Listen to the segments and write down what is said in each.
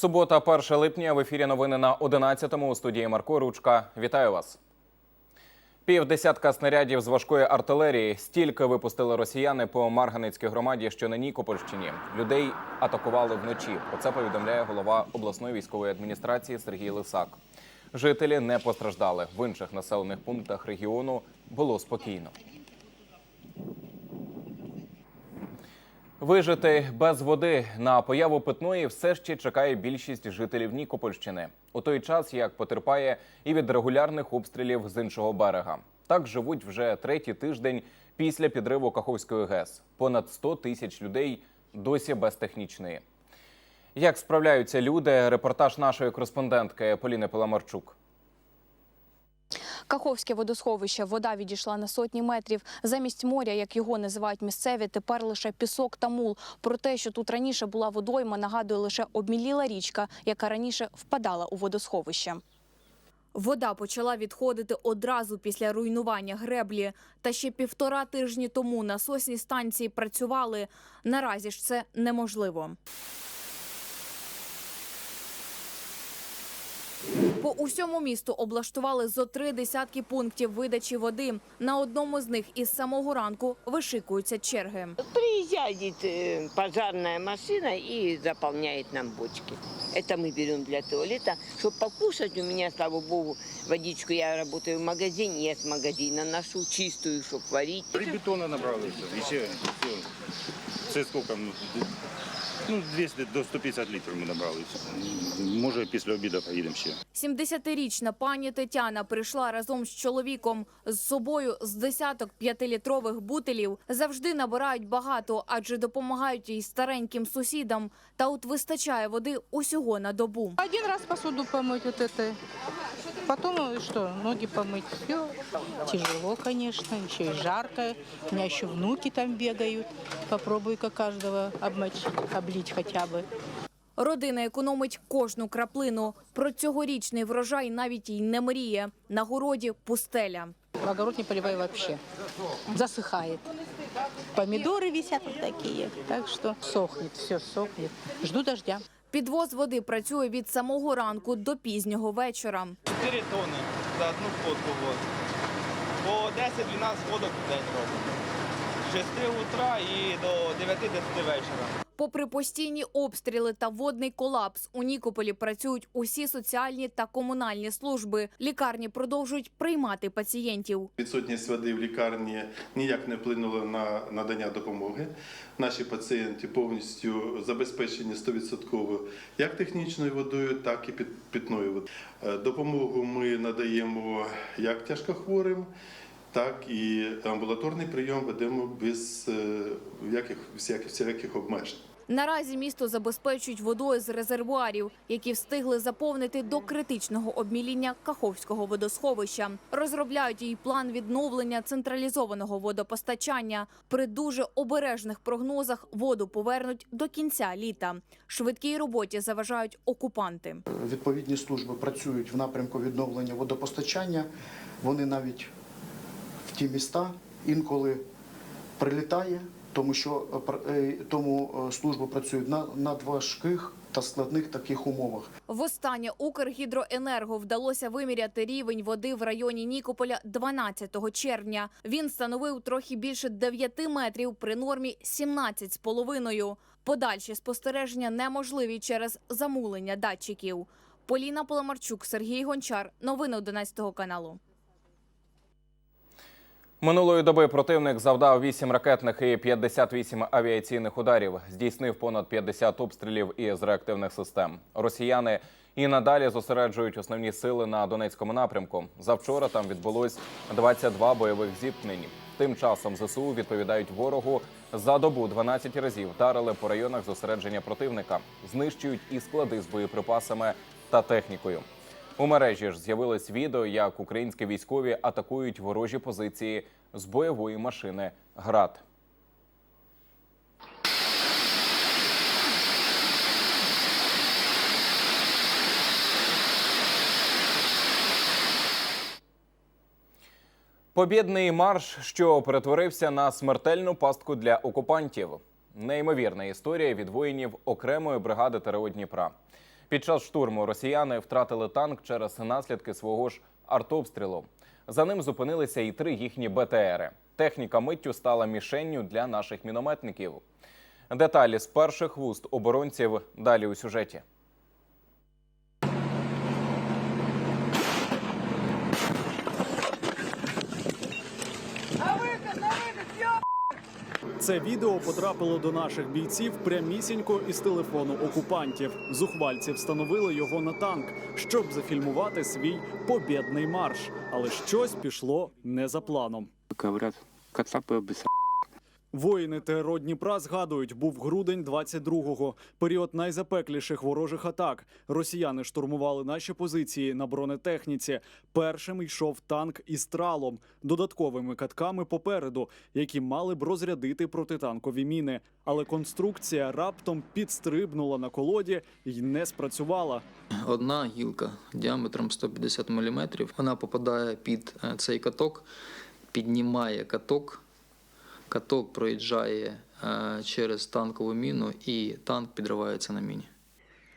Субота, 1 липня. В ефірі новини на 11-му у студії Марко Ручка. Вітаю вас. Півдесятка снарядів з важкої артилерії стільки випустили росіяни по Марганецькій громаді, що на Нікопольщині. Людей атакували вночі. Про це повідомляє голова обласної військової адміністрації Сергій Лисак. Жителі не постраждали. В інших населених пунктах регіону було спокійно. Вижити без води на появу питної все ще чекає більшість жителів Нікопольщини у той час, як потерпає і від регулярних обстрілів з іншого берега. Так живуть вже третій тиждень після підриву Каховської ГЕС. Понад 100 тисяч людей досі без технічної. Як справляються люди? Репортаж нашої кореспондентки Поліни Паламарчук. Каховське водосховище. Вода відійшла на сотні метрів. Замість моря, як його називають місцеві, тепер лише пісок та мул. Про те, що тут раніше була водойма, нагадує лише обміліла річка, яка раніше впадала у водосховище. Вода почала відходити одразу після руйнування греблі. Та ще півтора тижні тому насосні станції працювали. Наразі ж це неможливо. По усьому місту облаштували зо три десятки пунктів видачі води. На одному з них із самого ранку вишикуються черги. Приезжает э, пожарная машина и заполняет нам бочки. Это мы берем для туалета. Чтобы покушать, у меня, слава богу, водичку, я работаю в магазине, я с магазина ношу чистую, чтобы варить. Три бетона набрали все. І ще все. Це скільки? Ну, д- Ну, 200 до 150 літрів ми набрали. Може, після обіду поїдемо ще. 70-річна пані Тетяна прийшла разом з чоловіком з собою з десяток п'ятилітрових бутилів. Завжди набирають багато, адже допомагають їй стареньким сусідам. Та от вистачає води усього на добу. Один раз посуду помыть вот это. Потом э, что, ноги помыть. Все. Тяжело, конечно, еще и жарко. У меня еще внуки там бегают. Попробуй-ка каждого обмочь, облить хотя бы. Родина економить кожну краплину. Про цьогорічний врожай навіть й не мріє. На городі пустеля. Огород не поливай вообще. Засыхает. Помидоры висят вот такие. Так что сохнет, все сохнет. Жду дождя. Підвоз води працює від самого ранку до пізнього вечора. 4 тонни за одну ходку воду. По 10-12 ходок в день робимо. З 6 утра і до 9-10 вечора. Попри постійні обстріли та водний колапс, у Нікополі працюють усі соціальні та комунальні служби. Лікарні продовжують приймати пацієнтів. Відсутність води в лікарні ніяк не вплинула на надання допомоги. Наші пацієнти повністю забезпечені 100% як технічною водою, так і питною водою. Е, Допомогу ми надаємо як тяжкохворим, так і амбулаторний прийом ведемо без е, яких, всяких, всяких обмежень. Наразі місто забезпечують водою з резервуарів, які встигли заповнити до критичного обміління Каховського водосховища. Розробляють їй план відновлення централізованого водопостачання. При дуже обережних прогнозах воду повернуть до кінця літа. Швидкій роботі заважають окупанти. Відповідні служби працюють в напрямку відновлення водопостачання. Вони навіть в ті міста інколи прилітає, тому що е, е, тому е, служби працюють на надважких та складних таких умовах. Востаннє Укргідроенерго вдалося виміряти рівень води в районі Нікополя 12 червня. Він становив трохи більше 9 метрів при нормі 17,5. Подальші спостереження неможливі через замулення датчиків. Поліна Поломарчук, Сергій Гончар. Новини 11 каналу. Минулої доби противник завдав 8 ракетних і 58 авіаційних ударів, здійснив понад 50 обстрілів із реактивних систем. Росіяни і надалі зосереджують основні сили на Донецькому напрямку. Завчора там відбулось 22 бойових зіткнень. Тим часом ЗСУ відповідають ворогу за добу 12 разів вдарили по районах зосередження противника, знищують і склади з боєприпасами та технікою. У мережі ж з'явилось відео, як українські військові атакують ворожі позиції з бойової машини ГРАД. Побєдний марш, що перетворився на смертельну пастку для окупантів. Неймовірна історія від воїнів окремої бригади ТРО Дніпра. Під час штурму росіяни втратили танк через наслідки свого ж артобстрілу. За ним зупинилися і три їхні БТРи. Техніка миттю стала мішенню для наших мінометників. Деталі з перших вуст оборонців далі у сюжеті. Це відео потрапило до наших бійців прямісінько із телефону окупантів. Зухвальці встановили його на танк, щоб зафільмувати свій побєдний марш. Але щось пішло не за планом. Кавряд кацапи обесрали. Воїни ТРО Дніпра згадують, був грудень 22-го, період найзапекліших ворожих атак. Росіяни штурмували наші позиції на бронетехніці. Першим йшов танк із тралом, додатковими катками попереду, які мали б розрядити протитанкові міни. Але конструкція раптом підстрибнула на колоді і не спрацювала. Одна гілка діаметром 150 мм, вона попадає під е, цей каток, піднімає каток, каток проїжджає е, через танкову міну і танк підривається на міні.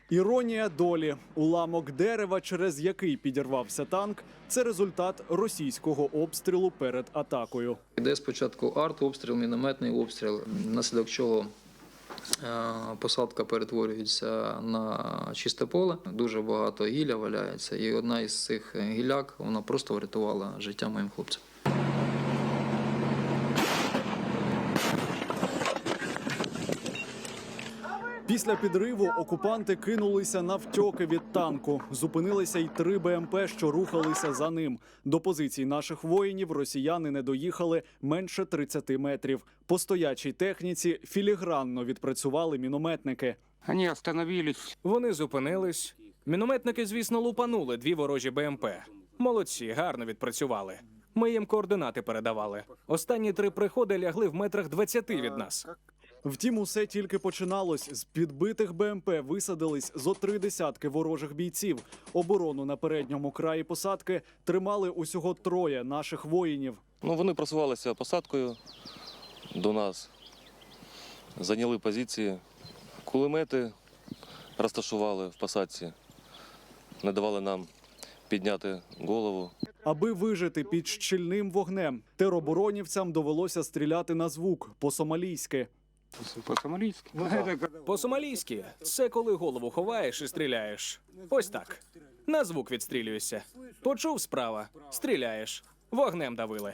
Іронія долі. Уламок дерева, через який підірвався танк, це результат російського обстрілу перед атакою. Йде спочатку артобстріл, мінометний обстріл, внаслідок чого е, посадка перетворюється на чисте поле. Дуже багато гілля валяється, і одна із цих гіляк вона просто врятувала життя моїм хлопцям. Після підриву окупанти кинулися навтьоки від танку. Зупинилися й три БМП, що рухалися за ним. До позицій наших воїнів росіяни не доїхали менше 30 метрів. По стоячій техніці філігранно відпрацювали мінометники. Они остановились. Вони зупинились. Мінометники, звісно, лупанули дві ворожі БМП. Молодці, гарно відпрацювали. Ми їм координати передавали. Останні три приходи лягли в метрах 20 від нас. Втім, усе тільки починалось. З підбитих БМП висадились зо три десятки ворожих бійців. Оборону на передньому краї посадки тримали усього троє наших воїнів. Ну, вони просувалися посадкою до нас, зайняли позиції, кулемети розташували в посадці, не давали нам підняти голову. Аби вижити під щільним вогнем, тероборонівцям довелося стріляти на звук по-сомалійськи. По-сомалийски. По-сомалійськи це коли голову ховаєш і стріляєш. Ось так. На звук відстрілюєшся. Почув справа, стріляєш. Вогнем давили.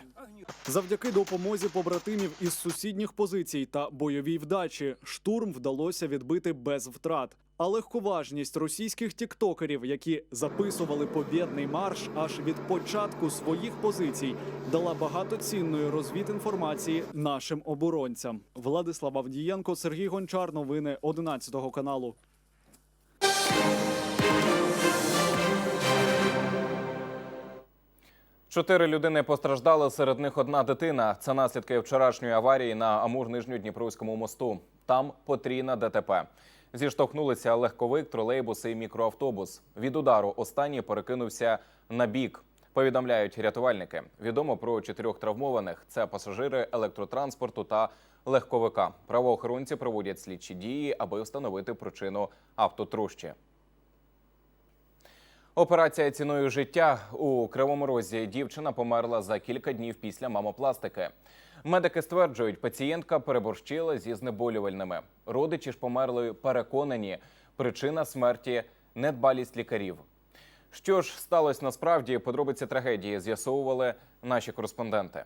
Завдяки допомозі побратимів із сусідніх позицій та бойовій вдачі штурм вдалося відбити без втрат. А легковажність російських тіктокерів, які записували побєдний марш аж від початку своїх позицій, дала багато цінної розвідінформації нашим оборонцям. Владислав Авдієнко, Сергій Гончар. Новини 11 каналу. Чотири людини постраждали, серед них одна дитина. Це наслідки вчорашньої аварії на Амур-Нижньодніпровському мосту. Там потрійна ДТП. Зіштовхнулися легковик, тролейбус і мікроавтобус. Від удару останній перекинувся на бік. Повідомляють рятувальники. Відомо про чотирьох травмованих. Це пасажири електротранспорту та легковика. Правоохоронці проводять слідчі дії, аби встановити причину автотрущі. Операція ціною життя у Кривому Розі дівчина померла за кілька днів після мамопластики. Медики стверджують, пацієнтка переборщила зі знеболювальними. Родичі ж померлої переконані, причина смерті недбалість лікарів. Що ж сталося насправді? Подробиці трагедії з'ясовували наші кореспонденти.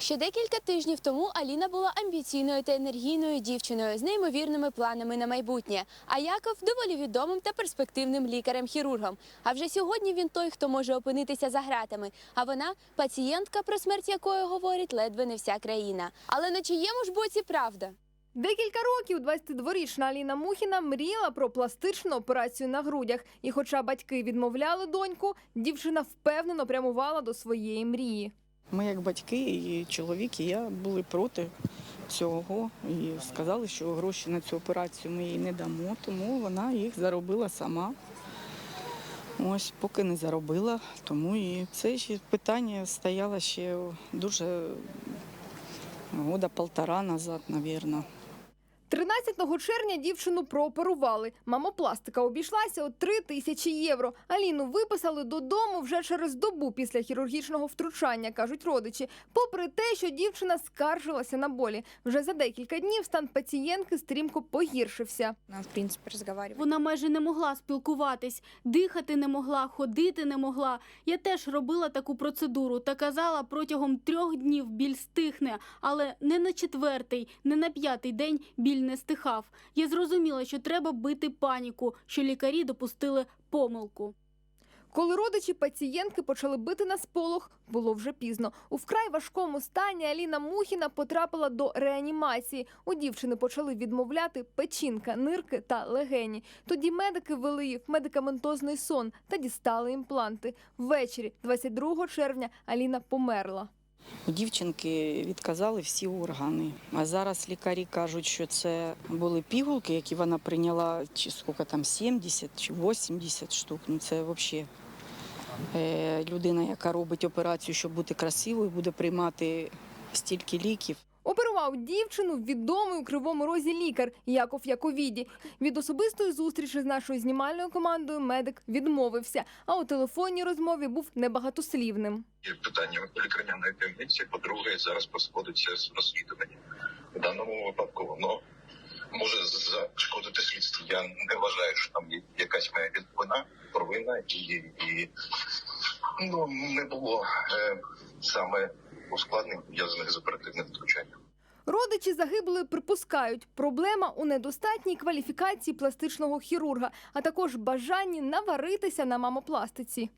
Ще декілька тижнів тому Аліна була амбіційною та енергійною дівчиною з неймовірними планами на майбутнє. А Яков доволі відомим та перспективним лікарем-хірургом. А вже сьогодні він той, хто може опинитися за гратами. А вона пацієнтка, про смерть якої говорить ледве не вся країна. Але на чиєму ж боці правда? Декілька років 22-річна Аліна Мухіна мріяла про пластичну операцію на грудях. І хоча батьки відмовляли доньку, дівчина впевнено прямувала до своєї мрії. Ми, як батьки, і чоловік, і я були проти цього і сказали, що гроші на цю операцію ми їй не дамо, тому вона їх заробила сама. Ось, поки не заробила, тому і це ще питання стояло ще дуже года полтора назад, мабуть. 13 червня дівчину прооперували. Мамопластика обійшлася у 3 тисячі євро. Аліну виписали додому вже через добу після хірургічного втручання, кажуть родичі. Попри те, що дівчина скаржилася на болі. Вже за декілька днів стан пацієнтки стрімко погіршився. Вона, в принципі, розмовляє. Вона майже не могла спілкуватись, дихати не могла, ходити не могла. Я теж робила таку процедуру та казала, протягом трьох днів біль стихне, але не на четвертий, не на п'ятий день біль не стихав. Я зрозуміла, що треба бити паніку, що лікарі допустили помилку. Коли родичі пацієнтки почали бити на сполох, було вже пізно. У вкрай важкому стані Аліна Мухіна потрапила до реанімації. У дівчини почали відмовляти печінка, нирки та легені. Тоді медики ввели її в медикаментозний сон та дістали імпланти. Ввечері, 22 червня, Аліна померла. У дівчинки відказали всі органи. А зараз лікарі кажуть, що це були пігулки, які вона прийняла чи скільки там 70 чи 80 штук. Ну це взагалі е, людина, яка робить операцію, щоб бути красивою, буде приймати стільки ліків. Оперував дівчину відомий у кривому розі лікар Яков Яковіді. Від особистої зустрічі з нашою знімальною командою медик відмовився, а у телефонній розмові був небагатослівним. питання лікарняної таємниці. По-друге, зараз проводиться розслідування. В даному випадку воно може зашкодити слідству. Я не вважаю, що там є якась моя вина, провина і, і ну не було е, саме ускладнень пов'язаних з оперативним втручанням. Родичі загиблої припускають, проблема у недостатній кваліфікації пластичного хірурга, а також бажанні наваритися на мамопластиці.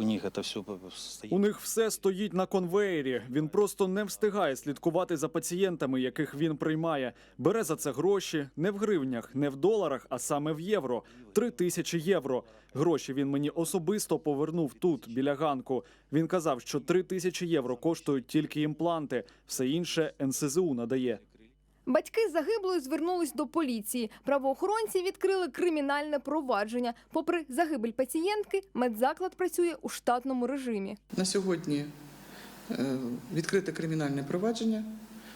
У них это все стоит. У них все стоїть на конвеєрі. Він просто не встигає слідкувати за пацієнтами, яких він приймає. Бере за це гроші не в гривнях, не в доларах, а саме в євро. Три тисячі євро. Гроші він мені особисто повернув тут, біля ганку. Він казав, що три тисячі євро коштують тільки імпланти, все інше НСЗУ надає. Батьки загиблої звернулись до поліції. Правоохоронці відкрили кримінальне провадження. Попри загибель пацієнтки, медзаклад працює у штатному режимі. На сьогодні е, відкрите кримінальне провадження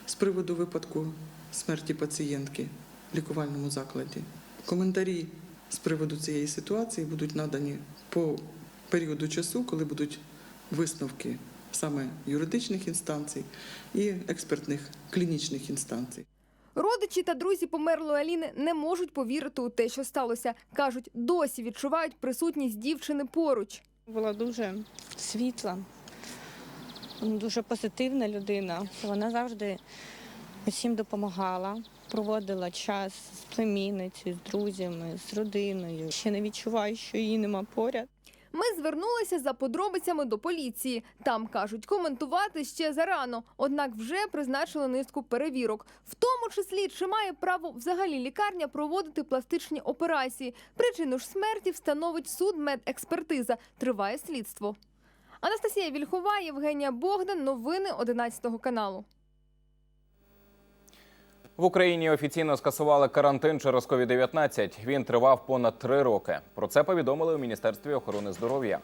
з приводу випадку смерті пацієнтки в лікувальному закладі. Коментарі з приводу цієї ситуації будуть надані по періоду часу, коли будуть висновки саме юридичних інстанцій і експертних клінічних інстанцій. Родичі та друзі померлої Аліни не можуть повірити у те, що сталося. кажуть, досі відчувають присутність дівчини поруч. Була дуже світла, дуже позитивна людина. Вона завжди усім допомагала, проводила час з племінницею, з друзями, з родиною. Ще не відчуваю, що її нема поряд. Ми звернулися за подробицями до поліції. Там кажуть, коментувати ще зарано, однак вже призначили низку перевірок, в тому числі чи має право взагалі лікарня проводити пластичні операції. Причину ж смерті встановить судмедекспертиза. Триває слідство. Анастасія Вільхова, Євгенія Богдан. Новини 11 каналу. В Україні офіційно скасували карантин через COVID-19. Він тривав понад три роки. Про це повідомили у Міністерстві охорони здоров'я.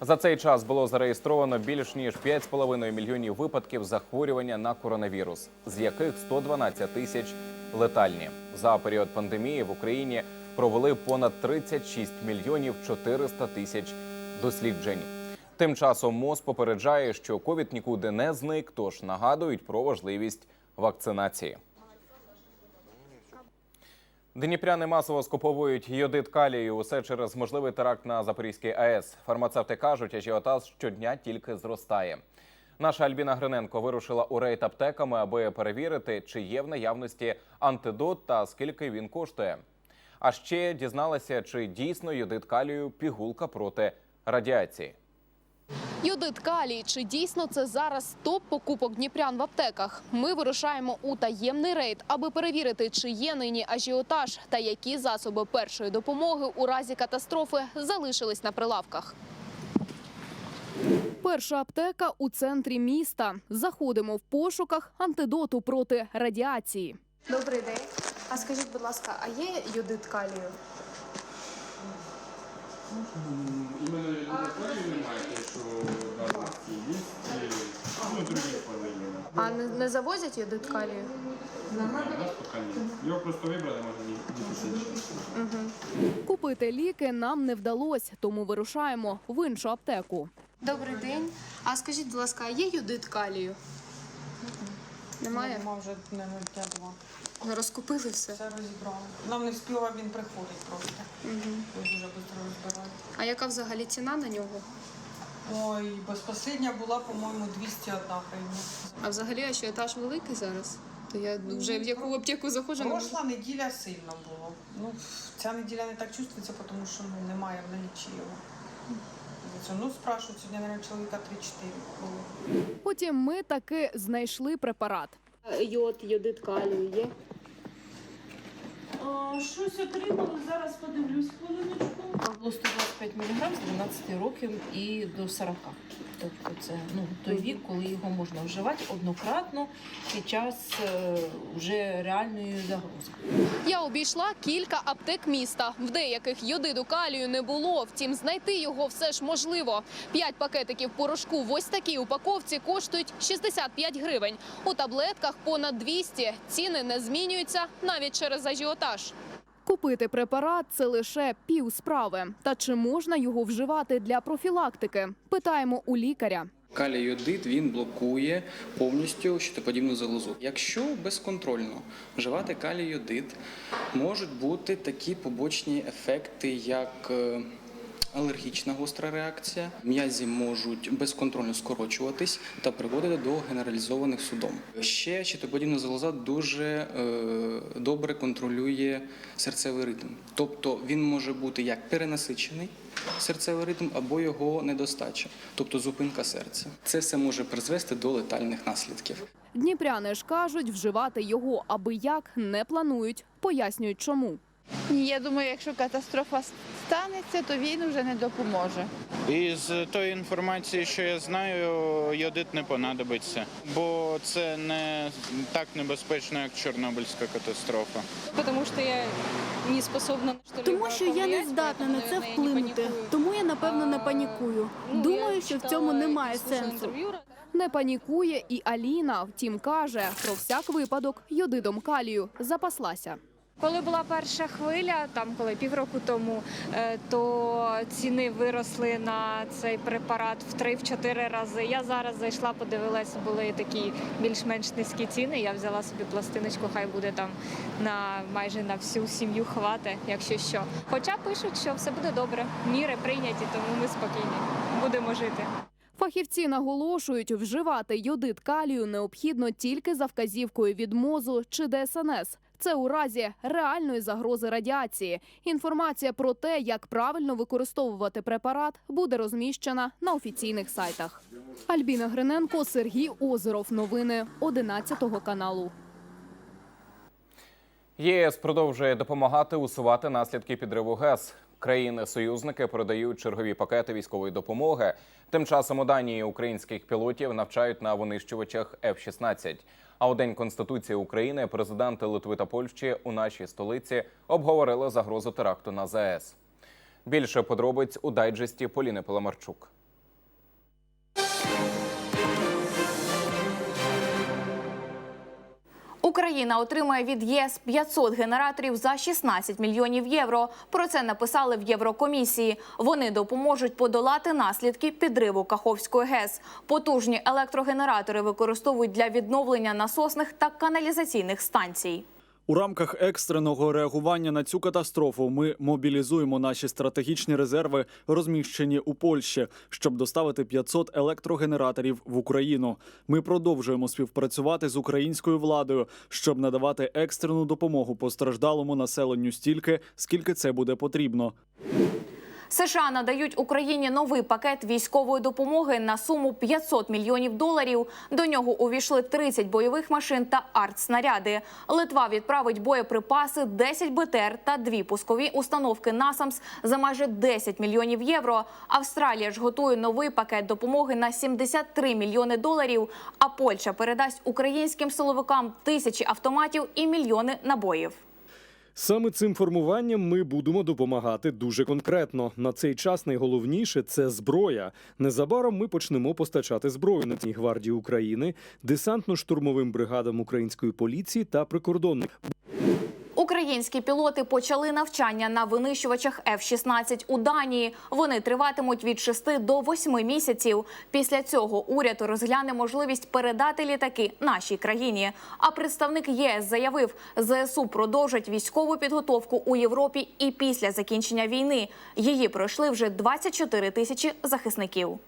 За цей час було зареєстровано більш ніж 5,5 мільйонів випадків захворювання на коронавірус, з яких 112 тисяч летальні. За період пандемії в Україні провели понад 36 мільйонів 400 тисяч досліджень. Тим часом МОЗ попереджає, що ковід нікуди не зник, тож нагадують про важливість вакцинації. Дніпряни масово скуповують йодит калію. Усе через можливий теракт на Запорізькій АЕС. Фармацевти кажуть, ажіотаз щодня тільки зростає. Наша Альбіна Гриненко вирушила у рейд аптеками, аби перевірити, чи є в наявності антидот та скільки він коштує. А ще дізналася, чи дійсно йодит калію пігулка проти радіації. Йодит калій. Чи дійсно це зараз топ покупок дніпрян в аптеках? Ми вирушаємо у таємний рейд, аби перевірити, чи є нині ажіотаж та які засоби першої допомоги у разі катастрофи залишились на прилавках. Перша аптека у центрі міста. Заходимо в пошуках антидоту проти радіації. Добрий день. А скажіть, будь ласка, а є йодит калію? А не, не завозять йодит калію? Його просто вибрали, може, дефіцит. Купити ліки нам не вдалося, тому вирушаємо в іншу аптеку. Добрий день. А скажіть, будь ласка, а є йодит калію? Немає? Нема вже не дня два. Ну, Розкупили все. Все розібрали. Нам не встигла, він приходить просто. Угу. Дуже швидко розбирають. А яка взагалі ціна на нього? Ой, безпосередня була, по-моєму, 201 гривня. А взагалі ажіотаж великий зараз? То я вже в яку аптеку заходжу. не можу. Прошла неділя сильно було. Ну, ця неділя не так чувствується, тому що ну, немає в налічі його. Це, Ну, спрашивают, сьогодні, мабуть, чоловіка 3-4 було. Потім ми таки знайшли препарат. Йод, йодит калію є? Щось отримали, зараз подивлюсь хвилиночку. Було 125 мг з 12 років і до 40. Тобто це ну, той вік, коли його можна вживати однократно під час е, вже реальної загрози. Я обійшла кілька аптек міста. В деяких йодиду калію не було. Втім, знайти його все ж можливо. П'ять пакетиків порошку в ось такій упаковці коштують 65 гривень. У таблетках понад 200. Ціни не змінюються навіть через ажіотаж. Купити препарат це лише пів справи. Та чи можна його вживати для профілактики? Питаємо у лікаря. Калій-йодид він блокує повністю щитоподібну залозу. Якщо безконтрольно вживати калій-йодид, можуть бути такі побочні ефекти, як е, алергічна гостра реакція. М'язі можуть безконтрольно скорочуватись та приводити до генералізованих судом. Ще щитоподібна залоза дуже е, добре контролює серцевий ритм, тобто він може бути як перенасичений серцевий ритм або його недостача, тобто зупинка серця. Це все може призвести до летальних наслідків. Дніпряни ж кажуть, вживати його аби як не планують. Пояснюють, чому. Ні, я думаю, якщо катастрофа станеться, то він вже не допоможе. Із тої інформації, що я знаю, йодит не понадобиться, бо це не так небезпечно, як Чорнобильська катастрофа. Тому що я не способна що Тому що я не здатна на це вплинути. Тому я напевно не панікую. Думаю, що в цьому немає сенсу. Не панікує і Аліна. Втім, каже, про всяк випадок йодидом калію запаслася. Коли була перша хвиля, там коли півроку тому, е, то ціни виросли на цей препарат в 3-4 рази. Я зараз зайшла, подивилася, були такі більш-менш низькі ціни. Я взяла собі пластиночку, хай буде там на майже на всю сім'ю хвати, якщо що. Хоча пишуть, що все буде добре, міри прийняті, тому ми спокійні, будемо жити. Фахівці наголошують, вживати йодид калію необхідно тільки за вказівкою від МОЗу чи ДСНС. Це у разі реальної загрози радіації. Інформація про те, як правильно використовувати препарат, буде розміщена на офіційних сайтах. Альбіна Гриненко, Сергій Озеров. Новини 11 каналу. ЄС продовжує допомагати усувати наслідки підриву ГЕС. Країни-союзники передають чергові пакети військової допомоги. Тим часом у Данії українських пілотів навчають на винищувачах F-16. А у день конституції України президенти Литви та Польщі у нашій столиці обговорили загрозу теракту на ЗАЕС. Більше подробиць у дайджесті Поліни Паламарчук. Україна отримає від ЄС 500 генераторів за 16 мільйонів євро. Про це написали в Єврокомісії. Вони допоможуть подолати наслідки підриву Каховської ГЕС. Потужні електрогенератори використовують для відновлення насосних та каналізаційних станцій. У рамках екстреного реагування на цю катастрофу ми мобілізуємо наші стратегічні резерви, розміщені у Польщі, щоб доставити 500 електрогенераторів в Україну. Ми продовжуємо співпрацювати з українською владою, щоб надавати екстрену допомогу постраждалому населенню стільки, скільки це буде потрібно. США надають Україні новий пакет військової допомоги на суму 500 мільйонів доларів. До нього увійшли 30 бойових машин та артснаряди. Литва відправить боєприпаси, 10 БТР та дві пускові установки «Насамс» за майже 10 мільйонів євро. Австралія ж готує новий пакет допомоги на 73 мільйони доларів. А Польща передасть українським силовикам тисячі автоматів і мільйони набоїв. Саме цим формуванням ми будемо допомагати дуже конкретно. На цей час найголовніше це зброя. Незабаром ми почнемо постачати зброю Національній гвардії України, десантно-штурмовим бригадам української поліції та прикордонникам. Українські пілоти почали навчання на винищувачах F-16 у Данії. Вони триватимуть від 6 до 8 місяців. Після цього уряд розгляне можливість передати літаки нашій країні. А представник ЄС заявив, ЗСУ продовжать військову підготовку у Європі і після закінчення війни. Її пройшли вже 24 тисячі захисників.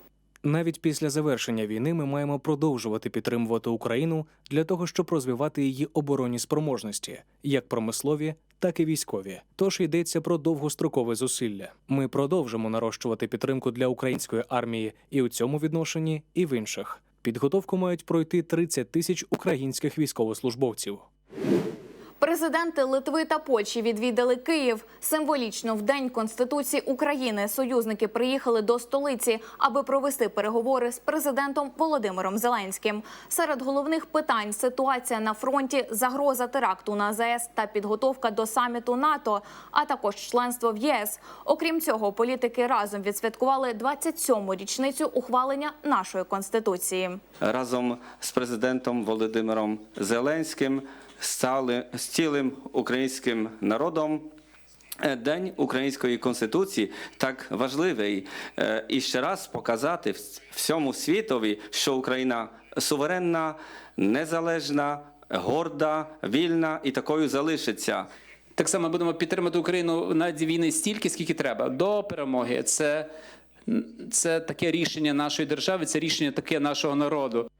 Навіть після завершення війни ми маємо продовжувати підтримувати Україну для того, щоб розвивати її оборонні спроможності, як промислові, так і військові. Тож йдеться про довгострокове зусилля. Ми продовжимо нарощувати підтримку для української армії і у цьому відношенні, і в інших. Підготовку мають пройти 30 тисяч українських військовослужбовців. Президенти Литви та Польщі відвідали Київ. Символічно в день Конституції України союзники приїхали до столиці, аби провести переговори з президентом Володимиром Зеленським. Серед головних питань ситуація на фронті, загроза теракту на ЗАЕС та підготовка до саміту НАТО, а також членство в ЄС. Окрім цього, політики разом відсвяткували 27-му річницю ухвалення нашої конституції. разом з президентом Володимиром Зеленським з цілим українським народом. Е, День української конституції так важливий е, і ще раз показати всьому світові, що Україна суверенна, незалежна, горда, вільна і такою залишиться. Так само будемо підтримати Україну на війни стільки, скільки треба до перемоги. Це, це таке рішення нашої держави, це рішення таке нашого народу.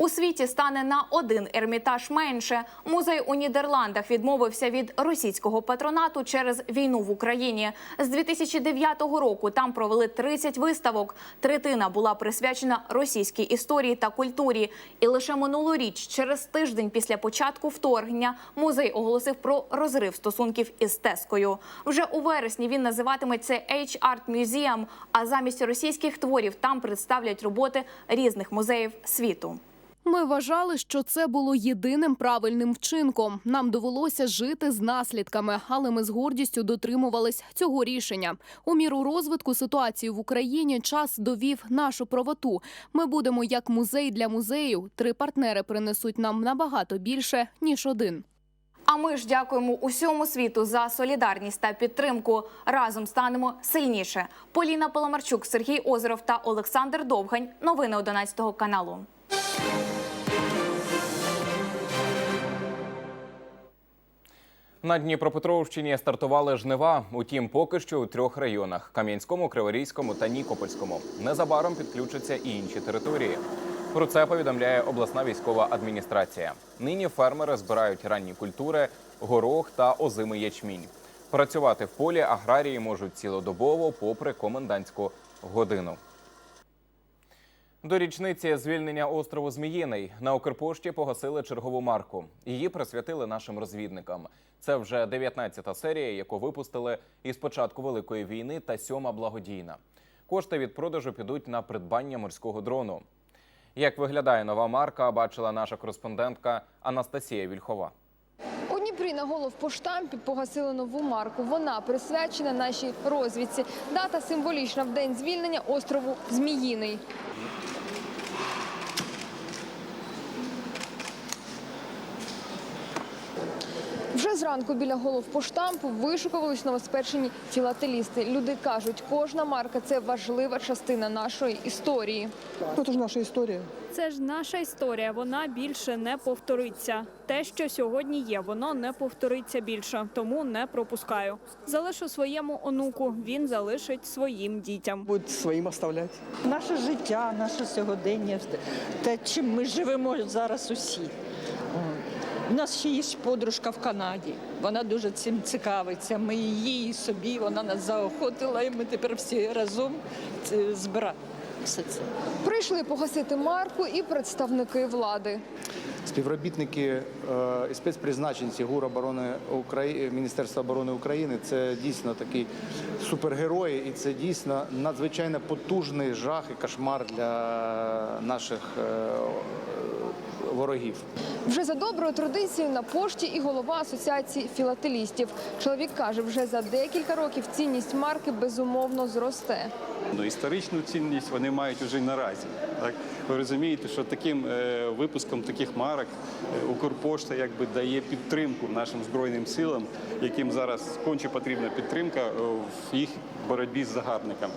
У світі стане на один ермітаж менше. Музей у Нідерландах відмовився від російського патронату через війну в Україні. З 2009 року там провели 30 виставок. Третина була присвячена російській історії та культурі. І лише минулоріч, через тиждень після початку вторгнення, музей оголосив про розрив стосунків із Тескою. Вже у вересні він називатиметься H-Art Museum, а замість російських творів там представлять роботи різних музеїв світу. Ми вважали, що це було єдиним правильним вчинком. Нам довелося жити з наслідками, але ми з гордістю дотримувались цього рішення. У міру розвитку ситуації в Україні час довів нашу правоту. Ми будемо як музей для музею. Три партнери принесуть нам набагато більше ніж один. А ми ж дякуємо усьому світу за солідарність та підтримку. Разом станемо сильніше. Поліна Паламарчук, Сергій Озеров та Олександр Довгань. Новини 11 каналу. На Дніпропетровщині стартували жнива. Утім, поки що у трьох районах: Кам'янському, Криворізькому та Нікопольському. Незабаром підключаться і інші території. Про це повідомляє обласна військова адміністрація. Нині фермери збирають ранні культури, горох та озимий ячмінь. Працювати в полі аграрії можуть цілодобово, попри комендантську годину. До річниці звільнення острову Зміїний на Укрпошті погасили чергову марку. Її присвятили нашим розвідникам. Це вже 19-та серія, яку випустили із початку великої війни та сьома благодійна. Кошти від продажу підуть на придбання морського дрону. Як виглядає нова марка, бачила наша кореспондентка Анастасія Вільхова. У Дніпрі на головпоштампі погасили нову марку. Вона присвячена нашій розвідці. Дата символічна в день звільнення острову Зміїний. Вже зранку біля головпоштампу вишукувались новоспечені філателісти. Люди кажуть, кожна марка це важлива частина нашої історії. Це ж наша історія. Це ж наша історія. Вона більше не повториться. Те, що сьогодні є, воно не повториться більше, тому не пропускаю. Залишу своєму онуку. Він залишить своїм дітям. Будуть своїм оставляти. Наше життя, наше сьогодення, те, чим ми живемо зараз усі. У нас ще є подружка в Канаді. Вона дуже цим цікавиться. Ми її і собі, вона нас заохотила, і ми тепер всі разом це збираємо. все це. Прийшли погасити марку і представники влади. Співробітники е, і спецпризначенці ГУР оборони України, Міністерства оборони України це дійсно такі супергерої, і це дійсно надзвичайно потужний жах і кошмар для наших е, ворогів. Вже за доброю традицією на пошті і голова асоціації філателістів. Чоловік каже, вже за декілька років цінність марки безумовно зросте. Ну, історичну цінність вони мають уже й наразі. Так ви розумієте, що таким е, випуском таких марок е, Укрпошта якби дає підтримку нашим збройним силам, яким зараз конче потрібна підтримка е, в їх боротьбі з загарбниками.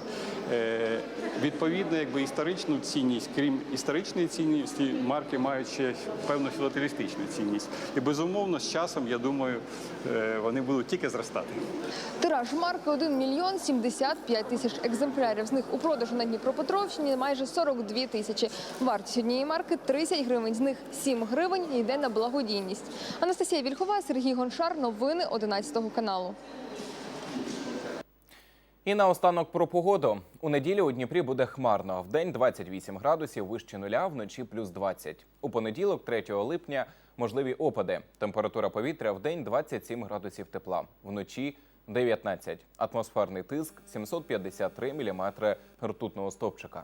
Відповідно, якби історичну цінність, крім історичної цінності, марки мають ще певну філателістичну цінність. І безумовно, з часом, я думаю, вони будуть тільки зростати. Тираж марки 1 мільйон 75 тисяч екземплярів. З них у продажу на Дніпропетровщині майже 42 тисячі. Вартість однієї марки 30 гривень. З них 7 гривень йде на благодійність. Анастасія Вільхова, Сергій Гоншар. Новини 11 каналу. І наостанок про погоду. У неділю у Дніпрі буде хмарно. Вдень 28 градусів, вище нуля, вночі плюс 20. У понеділок, 3 липня, можливі опади. Температура повітря вдень 27 градусів тепла, вночі 19. Атмосферний тиск 753 міліметри ртутного стовпчика.